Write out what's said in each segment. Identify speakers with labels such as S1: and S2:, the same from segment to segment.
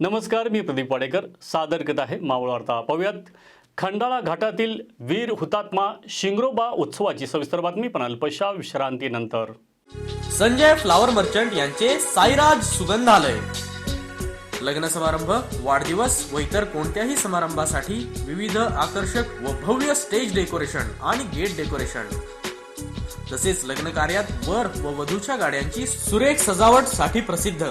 S1: नमस्कार मी प्रदीप वाडेकर. सादर करत आहे मावळ वार्ता. पाहूयात. खंडाळा घाटातील वीर हुतात्मा शिंगरोबा उत्सवाची सविस्तर बातमी. पण अल्पशा विश्रांतीनंतर.
S2: संजय फ्लावर मर्चंट यांचे साईराज सुगंधालय. लग्न समारंभ वाढदिवस व इतर कोणत्याही समारंभासाठी विविध आकर्षक व भव्य स्टेज डेकोरेशन आणि गेट डेकोरेशन. तसेच लग्न कार्यात वर व वधूच्या गाड्यांची सुरेख सजावटसाठी प्रसिद्ध.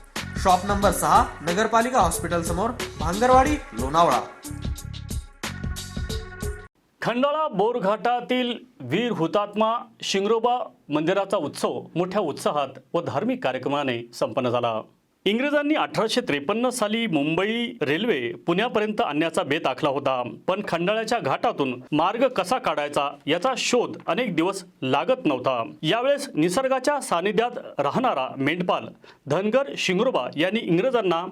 S2: शॉप नंबर सहा नगरपालिका हॉस्पिटल समोर भांगरवाडी लोणावळा.
S1: खंडाळा बोरघाटातील वीर हुतात्मा शिंगरोबा मंदिराचा उत्सव मोठ्या उत्साहात व धार्मिक कार्यक्रमाने संपन्न झाला. इंग्रजांनी अठराशे त्रेपन्न साली मुंबई रेल्वे पुण्यापर्यंत आणण्याचा बेत आखला होता. पण खंडाळ्याच्या घाटातून मार्ग कसा काढायचा याचा शोध अनेक दिवस लागत नव्हता. यावेळेस निसर्गाच्या सानिध्यात राहणारा मेंढपाल धनगर शिंगरोबा यांनी इंग्रजांना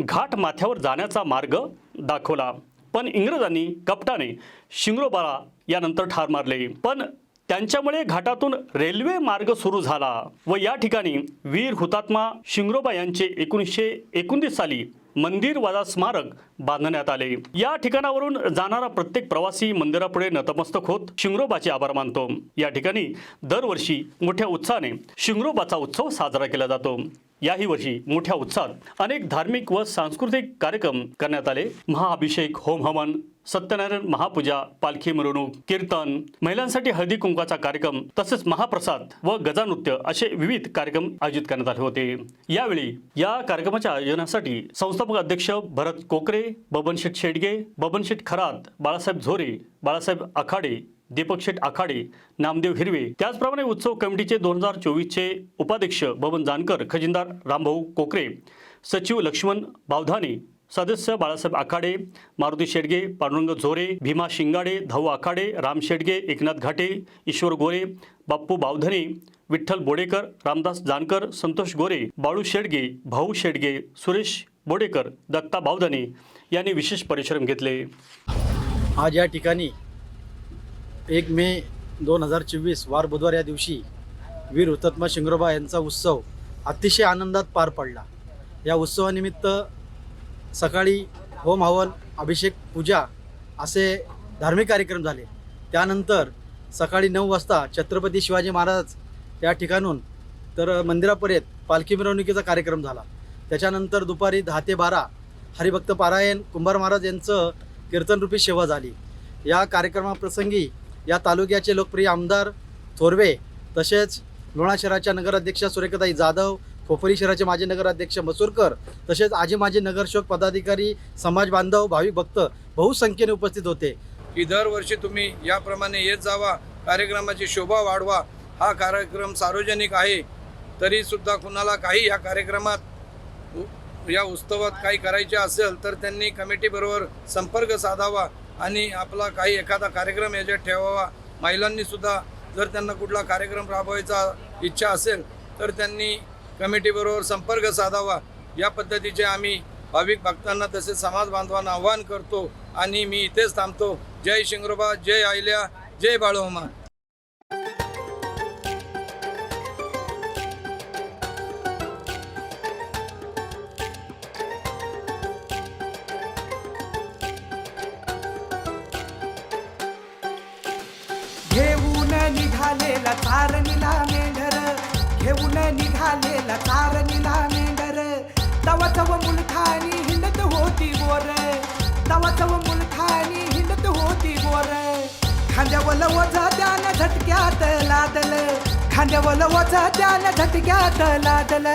S1: घाट माथ्यावर जाण्याचा मार्ग दाखवला. पण इंग्रजांनी कपटाने शिंगरोबाला यानंतर ठार मारले. पण त्यांच्यामुळे घाटातून रेल्वे मार्ग सुरू झाला व या ठिकाणी वीर हुतात्मा शिंगरोबा यांचे एकोणीसशे एकोणतीस साली मंदिर वादा स्मारक बांधण्यात आले. या ठिकाणावरून जाणारा प्रत्येक प्रवासी मंदिरापुढे नतमस्तक होत शिंगरोबाचे आभार मानतो. या ठिकाणी दरवर्षी मोठ्या उत्साहाने शिंगरोबाचा उत्सव साजरा केला जातो. याही वर्षी मोठ्या उत्साहात अनेक धार्मिक व सांस्कृतिक कार्यक्रम करण्यात आले. महाअभिषेक होम हवन सत्यनारायण महापूजा पालखी मिरवणूक कीर्तन महिलांसाठी हळदी कुंकाचा कार्यक्रम तसेच महाप्रसाद व गजानृत्य असे विविध कार्यक्रम आयोजित करण्यात आले होते. यावेळी या कार्यक्रमाच्या आयोजनासाठी संस्थापक अध्यक्ष भरत कोकरे बबनशेठ शेडगे बबनशेठ खरात बाळासाहेब झोरे बाळासाहेब आखाडे दीपक शेठ आखाडे नामदेव हिरवे. त्याचप्रमाणे उत्सव कमिटीचे दोन हजार चोवीसचे उपाध्यक्ष बबन जानकर खजिनदार रामभाऊ कोकरे सचिव लक्ष्मण बावधाने सदस्य बाळासाहेब आखाडे मारुती शेडगे पांडुरंग झोरे भीमा शिंगाडे धाऊ आखाडे राम शेडगे एकनाथ घाटे ईश्वर गोरे बाप्पू बावधने विठ्ठल बोडेकर रामदास जानकर संतोष गोरे बाळू शेडगे भाऊ शेडगे सुरेश बोडेकर दत्ता बावधने यांनी विशेष परिश्रम घेतले.
S3: आज या ठिकाणी एक मे दोन हजार चोवीस वार बुधवार या दिवशी वीर हुतात्मा शिंगरोबा यांचा उत्सव अतिशय आनंदात पार पडला. या उत्सवानिमित्त सकाळी होम हवन अभिषेक पूजा असे धार्मिक कार्यक्रम झाले. त्यानंतर सकाळी नऊ वाजता छत्रपती शिवाजी महाराज या ठिकाणून तर मंदिरापर्यंत पालखी मिरवणुकीचा कार्यक्रम झाला. त्याच्यानंतर दुपारी दहा ते बारा हरिभक्त पारायण कुंभार महाराज यांचं कीर्तनरूपी सेवा झाली. या कार्यक्रमाप्रसंगी या तालुक्याचे लोकप्रिय आमदार थोरवे तसेच लोणा शहराच्या नगराध्यक्षा सुरेखाताई जाधव खोपोली शहराचे माजी नगराध्यक्ष मसूरकर तसेच आजी माजी नगरसेवक पदाधिकारी समाज बांधव भाविक भक्त बहुसंख्येने उपस्थित होते.
S4: की दरवर्षी तुम्ही याप्रमाणे येत जावा कार्यक्रमाची शोभा वाढवा. हा कार्यक्रम सार्वजनिक आहे तरीसुद्धा कुणाला काही या कार्यक्रमात या उत्सवात काही करायचे असेल तर त्यांनी कमिटीबरोबर संपर्क साधावा. आणि आपला काही एखादा कार्यक्रम याच्यात ठेवावा. महिलांनी सुद्धा जर त्यांना कुठला कार्यक्रम राबवायचा इच्छा असेल तर त्यांनी कमिटीबरोबर संपर्क साधावा. या पद्धतीचे आम्ही भाविक भक्तांना तसेच समाज बांधवांना आव्हान करतो आणि मी इथेच थांबतो. जय शिंगरोबा जय आयल्या जय बाळोमा
S5: निघालेला चारणीला मेंढर. घेऊन निघालेला चारणीला मेंढर. तवा तव मुलखानी हिंडत होती गोर तवा तव मुलखानी हिंडत होती गोर खांद्यावल वज त्यानं झटक्यात लादल. खांद्यावल वज त्यानं झटक्यात लादल.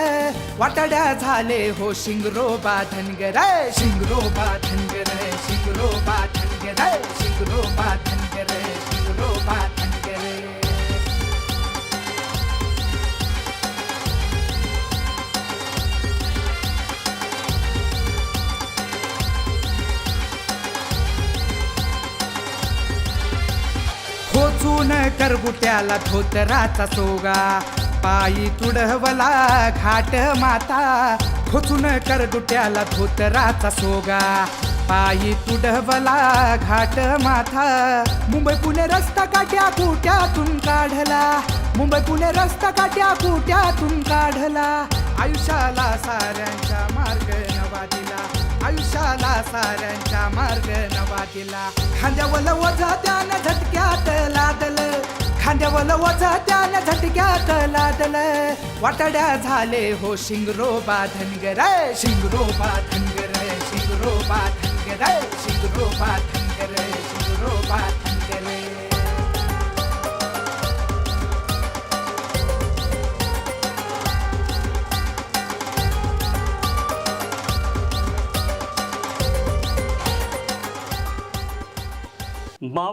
S5: वाटड्या झाले हो शिंगरो बाधनगर. शिंगरो बाधनगर शिंगरो बाधनगर शिंगरो बाधनगर शिंगरो धनगर खोचून करगुट्याला धोतराचा सोगा. पायी तुडवला घाट माता खोचून करगुट्याला धोतराचा सोगा. पायी तुडवला घाट माथा मुंबई पुणे रस्ता काट्या कुट्यातून काढला. मुंबई पुणे रस्ता काट्या कुट्यातून काढला. आयुष्याला साऱ्यांच्या मार्ग नवा दिला साऱ्यांच्या मार्ग नवा दिला खांद्यावल वजा त्यानं झटक्यात लादलं. खांद्यावल वजा त्यानं झटक्यात लादलं. वाटड्या झाले हो शिंगरोबा धनगर शिंगरोबा धनगर शिंगरोबा धनगर शिंगरोबा धनगर शिंगरोबा